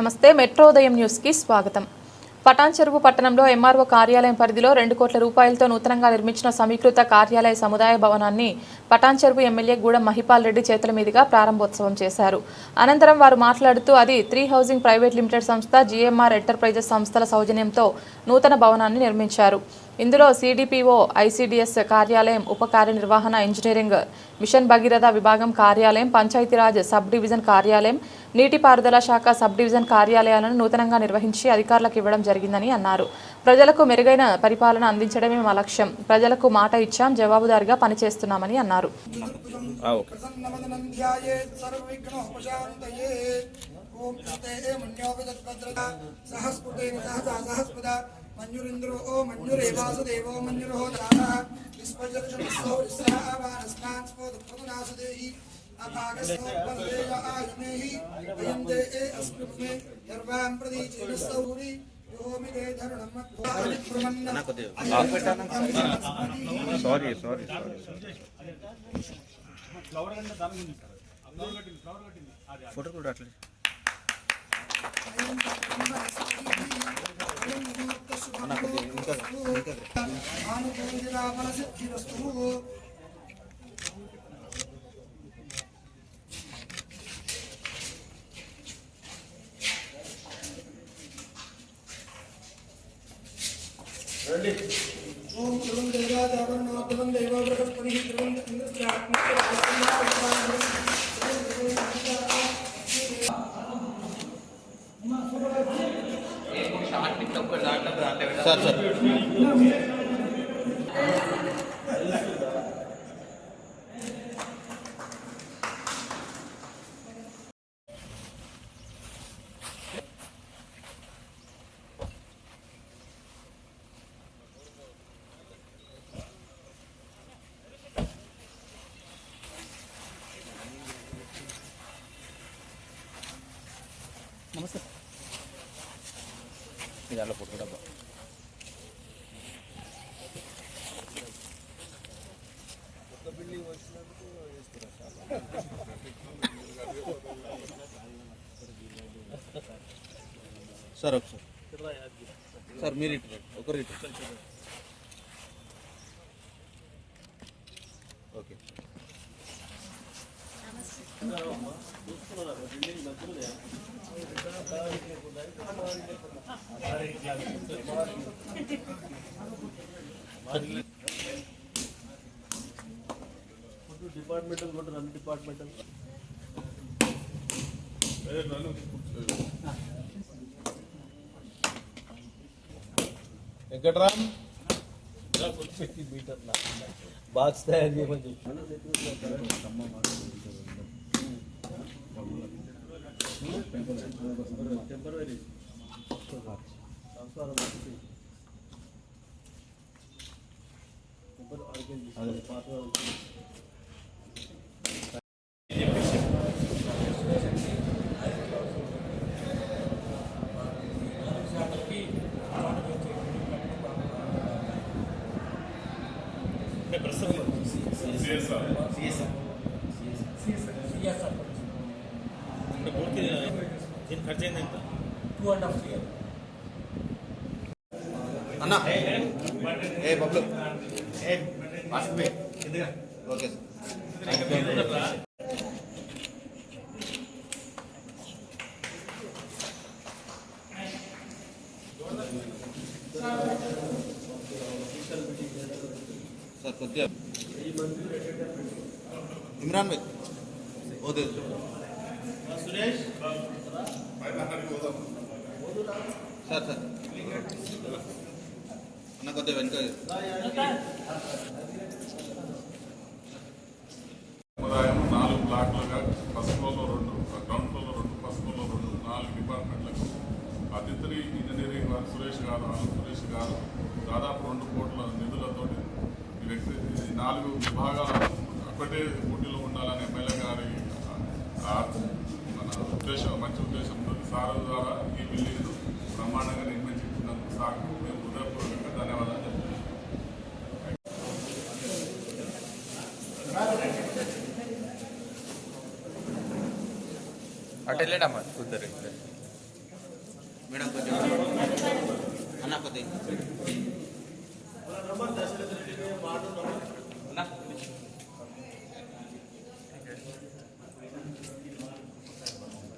నమస్తే మెట్రోదయం న్యూస్కి స్వాగతం. పటాన్ చెరువు పట్టణంలో ఎంఆర్ఓ కార్యాలయం పరిధిలో రెండు కోట్ల రూపాయలతో నూతనంగా నిర్మించిన సమీకృత కార్యాలయ సముదాయ భవనాన్ని పటాన్ చెరువు ఎమ్మెల్యే గూడెం మహిపాల్ రెడ్డి చేతుల మీదుగా ప్రారంభోత్సవం చేశారు. అనంతరం వారు మాట్లాడుతూ అది త్రీ హౌసింగ్ ప్రైవేట్ లిమిటెడ్ సంస్థ జీఎంఆర్ ఎంటర్ప్రైజెస్ సంస్థల సౌజన్యంతో నూతన భవనాన్ని నిర్మించారు. ఇందులో సిడిపిఓ ఐసిడిఎస్ కార్యాలయం ఉప కార్యనిర్వహణ ఇంజనీరింగ్ మిషన్ భగీరథ విభాగం కార్యాలయం పంచాయతీరాజ్ సబ్ డివిజన్ కార్యాలయం నీటిపారుదల శాఖ సబ్ డివిజన్ కార్యాలయాలను నూతనంగా నిర్వహించి అధికారులకు ఇవ్వడం జరిగిందని అన్నారు. ప్రజలకు మెరుగైన పరిపాలన అందించడమే మా లక్ష్యం. ప్రజలకు మాట ఇచ్చాం జవాబుదారిగా పనిచేస్తున్నామని అన్నారు. మంజురింద్రో ఓ మంజురేవాసుదేవో మంజురో దాదా విస్పజర్షణస్తో విశ్రావానస్మాన్స్పో దుఃఖగుణాసుదేహి అభాగస్తోపదేయ ఆయుమేహి వయం దే ఏ అస్మిమే యర్వాం ప్రదీచేనస్తౌరి సారీ సారీ ఫోటో కూడా రావట్లేదు ओम त्रिवं देवा जागरणात्मं देवा बृहस्पतिः त्रिवं इन्द्रस्यात्मकं సార్ సార్ ఇది అలా ఫోటో డబ్బా సార్ ఒకసారి. సార్ మీరు ఇటు ఒకరు ఇటు ಡಿಪಾರ್ಟ್ಮೆಂಟಲ್ ಕೊಟ್ಟರು ನಮ್ಮ ಡಿಪಾರ್ಟ್ಮೆಂಟಲ್ ವೆಂಕಟರಾಮ್ ಬಾಕ್ಸ್ತಾ ಇದೀವಿ ಬಂದು అన్ని డిపార్ట్మెంటల్ వెంకట్రామ్ మీటర్ల బాక్స్ తయారు చేయమని చెప్పి టెంపరీ సంస్కారం ఒకటి. టెంపరీ ఆర్గనైజ్ పాత అన్న ఏ బబ్లు ఏ ఓకే సార్ సార్ కొద్దిగా ఇమ్రాన్ భాయ్ ఓదే సార్ సార్. అన్న కొద్దిగా వెనుక సముదాయం నాలుగు బ్లాక్లుగా ఫస్ట్ ఫ్లోర్లో రెండు గ్రౌండ్ ఫ్లోర్లో రెండు ఫస్ట్ ఫ్లోర్లో రెండు నాలుగు డిపార్ట్మెంట్లకు. అతిథి ఇంజనీరింగ్ వారు సురేష్ గారు అను సురేష్ గారు దాదాపు రెండు కోట్ల నిధులతోటి ఈ వ్యక్తి ఈ నాలుగు విభాగాలు ఒకటే పోటీలో ఉండాలని ఎమ్మెల్యే మన ఉద్దేశం మంచి ఉద్దేశంతో సార్ ద్వారా ఈ బిల్డింగ్ను బ్రహ్మాండంగా నిర్మించుకున్నందుకు సార్కు మేము హృదయపూర్వకంగా ధన్యవాదాలు చెప్తున్నాం అటు వెళ్ళాడమ్మా ఇద్దరు ఇద్దరు మేడం కొంచెం అన్న కొద్దిగా